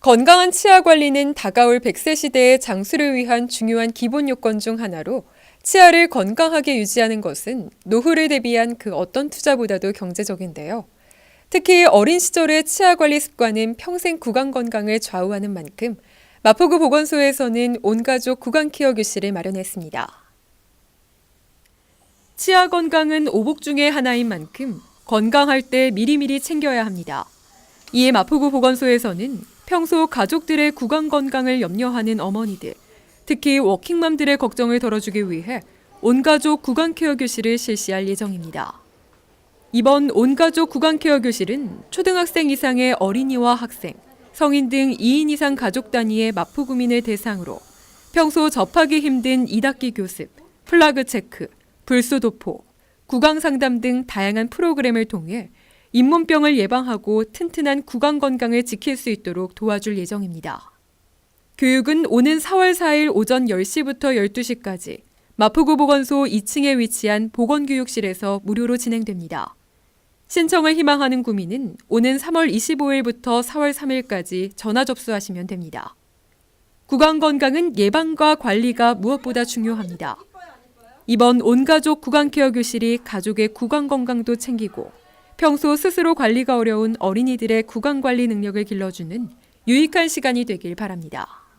건강한 치아 관리는 다가올 100세 시대의 장수를 위한 중요한 기본 요건 중 하나로 치아를 건강하게 유지하는 것은 노후를 대비한 그 어떤 투자보다도 경제적인데요. 특히 어린 시절의 치아 관리 습관은 평생 구강 건강을 좌우하는 만큼 마포구 보건소에서는 온가족 구강 케어 교실을 마련했습니다. 치아 건강은 오복 중의 하나인 만큼 건강할 때 미리미리 챙겨야 합니다. 이에 마포구 보건소에서는 평소 가족들의 구강 건강을 염려하는 어머니들, 특히 워킹맘들의 걱정을 덜어주기 위해 온가족 구강 케어 교실을 실시할 예정입니다. 이번 온가족 구강 케어 교실은 초등학생 이상의 어린이와 학생, 성인 등 2인 이상 가족 단위의 마포구민을 대상으로 평소 접하기 힘든 이닫기 교습, 플라그 체크, 불수 도포, 구강 상담 등 다양한 프로그램을 통해 잇몸병을 예방하고 튼튼한 구강 건강을 지킬 수 있도록 도와줄 예정입니다. 교육은 오는 4월 4일 오전 10시부터 12시까지 마포구 보건소 2층에 위치한 보건교육실에서 무료로 진행됩니다. 신청을 희망하는 구민은 오는 3월 25일부터 4월 3일까지 전화 접수하시면 됩니다. 구강 건강은 예방과 관리가 무엇보다 중요합니다. 이번 온가족 구강 케어 교실이 가족의 구강 건강도 챙기고 평소 스스로 관리가 어려운 어린이들의 구강 관리 능력을 길러주는 유익한 시간이 되길 바랍니다.